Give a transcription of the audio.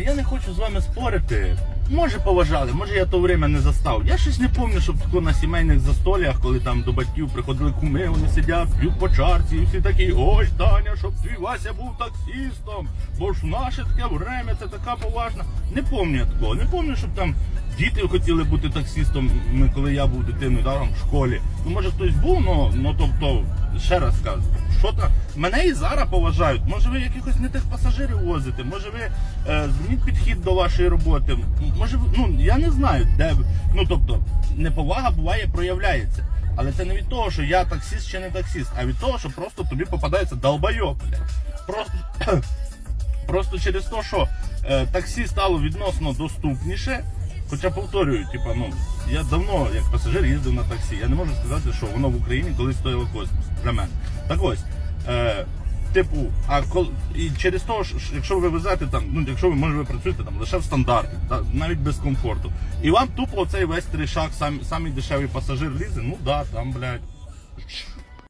Я не хочу з вами спорити. Може поважали, може я то время не застав. Я щось не пам'ятаю, щоб тако на сімейних застолях, коли там до батьків приходили куми, вони сидять, п'ють по чарці, і всі такі, ой, Таня, щоб твій Вася був таксістом, бо ж в наше таке время це така поважна. Не пам'ятаю такого, не пам'ятаю, щоб там діти хотіли бути таксістом, коли я був дитиною, да, там, в школі. Ну може хтось був, ну, ну тобто, ще раз кажу, що там, мене і зараз поважають. Може ви якихось не тих пасажирів возите, може ви е, змініть підхід до вашої роботи. Може, ви- ну я не знаю, де ну тобто, неповага буває, проявляється. Але це не від того, що я таксіст чи не таксіст, а від того, що просто тобі попадається блядь. Просто Просто через те, що е, таксі стало відносно доступніше. Хоча повторюю, типа, ну я давно як пасажир їздив на таксі. Я не можу сказати, що воно в Україні колись стояло космос для мене. Так ось, е, типу, а кол і через те, якщо ви везете там, ну якщо ви може ви працюєте там лише в стандарті, та, навіть без комфорту, і вам тупо цей весь тришак, сам, самий дешевий пасажир лізе, ну да, там, блядь.